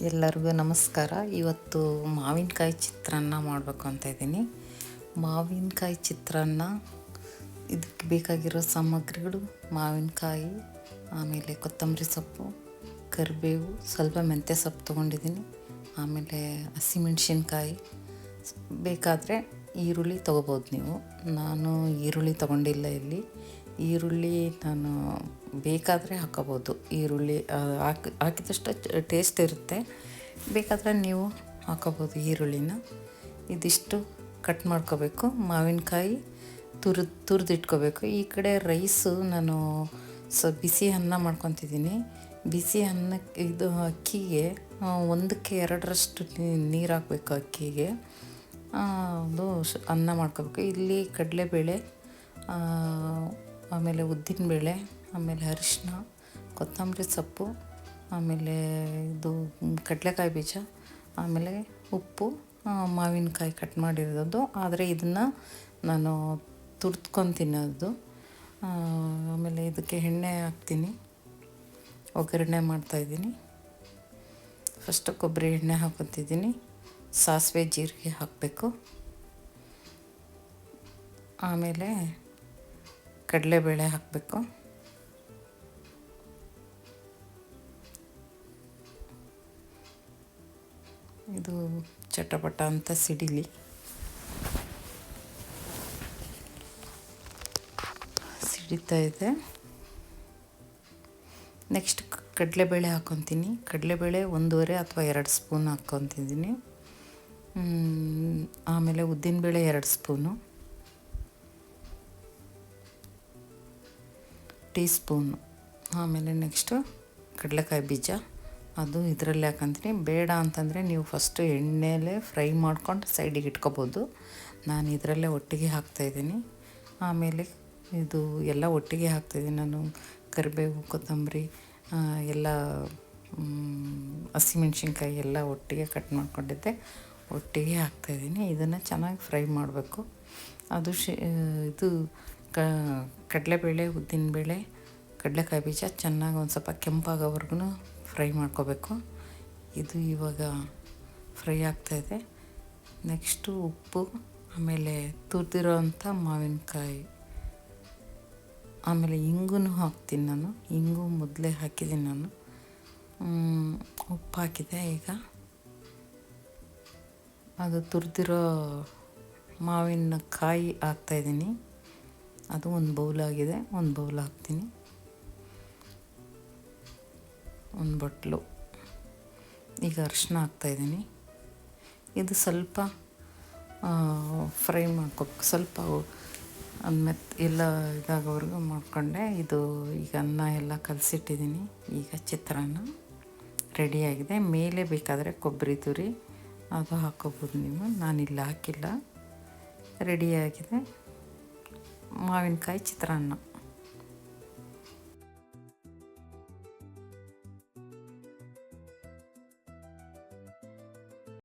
ಎಲ್ಲರಿಗೂ ನಮಸ್ಕಾರ. ಇವತ್ತು ಮಾವಿನಕಾಯಿ ಚಿತ್ರಾನ್ನ ಮಾಡಬೇಕು ಅಂತ ಇದ್ದೀನಿ. ಮಾವಿನಕಾಯಿ ಚಿತ್ರಾನ್ನ, ಇದಕ್ಕೆ ಬೇಕಾಗಿರೋ ಸಾಮಗ್ರಿಗಳು, ಮಾವಿನಕಾಯಿ, ಆಮೇಲೆ ಕೊತ್ತಂಬರಿ ಸೊಪ್ಪು, ಕರಿಬೇವು, ಸ್ವಲ್ಪ ಮೆಂತ್ಯ ಸೊಪ್ಪು ತೊಗೊಂಡಿದ್ದೀನಿ. ಆಮೇಲೆ ಹಸಿಮೆಣ್ಸಿನ್ಕಾಯಿ. ಬೇಕಾದರೆ ಈರುಳ್ಳಿ ತೊಗೋಬೋದು ನೀವು. ನಾನು ಈರುಳ್ಳಿ ತೊಗೊಂಡಿಲ್ಲ ಇಲ್ಲಿ. ಈರುಳ್ಳಿ ನಾನು ಬೇಕಾದರೆ ಹಾಕೋಬೋದು. ಈರುಳ್ಳಿ ಹಾಕಿ, ಹಾಕಿದಷ್ಟು ಟೇಸ್ಟ್ ಇರುತ್ತೆ. ಬೇಕಾದರೆ ನೀವು ಹಾಕೋಬೋದು ಈರುಳ್ಳಿನ. ಇದಿಷ್ಟು ಕಟ್ ಮಾಡ್ಕೋಬೇಕು. ಮಾವಿನಕಾಯಿ ತುರಿದು ತುರಿದಿಟ್ಕೋಬೇಕು. ಈ ಕಡೆ ರೈಸು ನಾನು ಸ, ಬಿಸಿ ಅನ್ನ ಮಾಡ್ಕೊತಿದ್ದೀನಿ. ಬಿಸಿ ಅನ್ನಕ್ಕೆ ಇದು ಅಕ್ಕಿಗೆ ಒಂದಕ್ಕೆ ಎರಡರಷ್ಟು ನೀರು ಹಾಕಬೇಕು ಅಕ್ಕಿಗೆ. ಅದು ಅನ್ನ ಮಾಡ್ಕೋಬೇಕು. ಇಲ್ಲಿ ಕಡಲೆಬೇಳೆ ಆಮೇಲೆ ಉದ್ದಿನಬೇಳೆ, ಆಮೇಲೆ ಅರಿಶಿನ ಕೊತ್ತಂಬರಿ ಸೊಪ್ಪು, ಆಮೇಲೆ ಇದು ಕಡಲೆಕಾಯಿ ಬೀಜ, ಆಮೇಲೆ ಉಪ್ಪು ಮಾವಿನಕಾಯಿ ಕಟ್ ಮಾಡಿರೋದು. ಆದರೆ ಇದನ್ನು ನಾನು ತುರ್ದ್ಕೊಂಡು ತಿನ್ನೋದು. ಆಮೇಲೆ ಇದಕ್ಕೆ ಎಣ್ಣೆ ಹಾಕ್ತೀನಿ. ಒಗ್ಗರಣೆ ಮಾಡ್ತಾಯಿದ್ದೀನಿ ಫಸ್ಟು ಕೊಬ್ಬರಿ ಎಣ್ಣೆ ಹಾಕೊತಿದ್ದೀನಿ ಸಾಸಿವೆ ಜೀರಿಗೆ ಹಾಕಬೇಕು. ಆಮೇಲೆ ಕಡಲೆಬೇಳೆ ಹಾಕಬೇಕು. ಇದು ಚಟಪಟ ಅಂತ ಸಿಡಿಲಿ. ಸಿಡಿತಾ ಇದೆ. ನೆಕ್ಸ್ಟ್ ಕಡಲೆಬೇಳೆ ಹಾಕ್ಕೊತೀನಿ ಕಡಲೆಬೇಳೆ ಒಂದೂವರೆ ಅಥವಾ ಎರಡು ಸ್ಪೂನ್ ಹಾಕ್ಕೊತಿದ್ದೀನಿ ಆಮೇಲೆ ಉದ್ದಿನಬೇಳೆ ಎರಡು ಸ್ಪೂನು. ಟೀ ಸ್ಪೂನು ಆಮೇಲೆ ನೆಕ್ಸ್ಟು ಕಡಲೆಕಾಯಿ ಬೀಜ. ಅದು ಇದರಲ್ಲಿ ಹಾಕಂತೀನಿ. ಬೇಡ ಅಂತಂದರೆ ನೀವು ಫಸ್ಟು ಎಣ್ಣೆಲೇ ಫ್ರೈ ಮಾಡ್ಕೊಂಡು ಸೈಡಿಗೆ ಇಟ್ಕೋಬೋದು. ನಾನು ಇದರಲ್ಲೇ ಒಟ್ಟಿಗೆ ಹಾಕ್ತಾಯಿದ್ದೀನಿ ಆಮೇಲೆ ಇದು ಎಲ್ಲ ಒಟ್ಟಿಗೆ ಹಾಕ್ತಾಯಿದ್ದೀನಿ ನಾನು ಕರಿಬೇವು, ಕೊತ್ತಂಬರಿ ಎಲ್ಲ ಹಸಿಮೆಣ್ಸಿನ್ಕಾಯಿ ಎಲ್ಲ ಒಟ್ಟಿಗೆ ಕಟ್ ಮಾಡ್ಕೊಂಡಿದ್ದೆ. ಒಟ್ಟಿಗೆ ಹಾಕ್ತಾಯಿದ್ದೀನಿ ಇದನ್ನು ಚೆನ್ನಾಗಿ ಫ್ರೈ ಮಾಡಬೇಕು. ಅದು ಶಿ, ಇದು ಕಡಲೆಬೇಳೆ, ಉದ್ದಿನಬೇಳೆ ಕಡಲೆಕಾಯಿ ಬೀಜ ಚೆನ್ನಾಗಿ ಒಂದು ಸ್ವಲ್ಪ ಕೆಂಪಾಗೋವರೆಗೂ ಫ್ರೈ ಮಾಡ್ಕೋಬೇಕು. ಇದು ಇವಾಗ ಫ್ರೈ ಆಗ್ತಾಯಿದೆ ನೆಕ್ಸ್ಟು ಉಪ್ಪು, ಆಮೇಲೆ ತುರಿದಿರೋ ಅಂಥ ಮಾವಿನಕಾಯಿ. ಆಮೇಲೆ ಇಂಗು ಹಾಕ್ತೀನಿ ನಾನು. ಇಂಗು ಮೊದಲೇ ಹಾಕಿದ್ದೀನಿ ನಾನು. ಉಪ್ಪು ಹಾಕಿದೆ ಈಗ. ಅದು ತುರಿದಿರೋ ಮಾವಿನ ಕಾಯಿ ಹಾಕ್ತಾಯಿದ್ದೀನಿ ಅದು ಒಂದು ಬೌಲ್ ಆಗಿದೆ ಒಂದು ಬೌಲ್ ಹಾಕ್ತೀನಿ. ಒಂದು ಬಟ್ಲು. ಈಗ ಅರಿಶಿನ ಹಾಕ್ತಾಯಿದ್ದೀನಿ ಇದು ಸ್ವಲ್ಪ ಫ್ರೈ ಮಾಡ್ಕೋಬೇಕು ಸ್ವಲ್ಪ ಮೆತ್, ಎಲ್ಲ ಇದಾಗೋವರೆಗೂ ಮಾಡ್ಕೊಂಡೆ. ಇದು ಈಗ ಅನ್ನ ಎಲ್ಲ ಕಲಸಿಟ್ಟಿದ್ದೀನಿ. ಈಗ ಚಿತ್ರಾನ್ನ ರೆಡಿಯಾಗಿದೆ ಮೇಲೆ ಬೇಕಾದರೆ ಕೊಬ್ಬರಿ ತುರಿ ಅದು ಹಾಕೋಬೋದು ನೀವು. ನಾನಿಲ್ಲ ಹಾಕಿಲ್ಲ. ರೆಡಿಯಾಗಿದೆ ಮಾವಿನಕಾಯಿ ಚಿತ್ರಾನ್ನ.